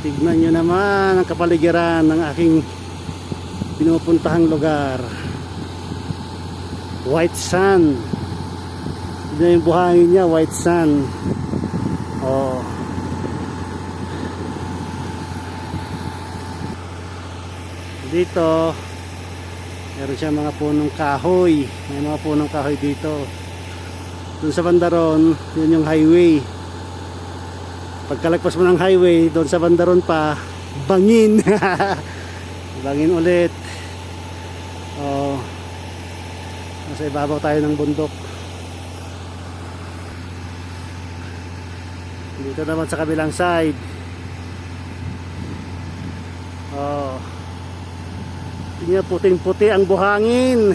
Tignan nyo naman ang kapaligiran ng aking pinupuntahang lugar. White sand. Tignan yung buhangin niya, white sand. Oh. Dito, meron siya mga punong kahoy. May mga punong kahoy dito. Doon sa bandaron, yun yung highway. Pagkalagpas mo ng highway, doon sa bandaron pa, bangin. bangin ulit. Oh. Nasa ibabaw tayo ng bundok. Dito naman sa kabilang side. Oh. Tingnan puting-puti ang buhangin.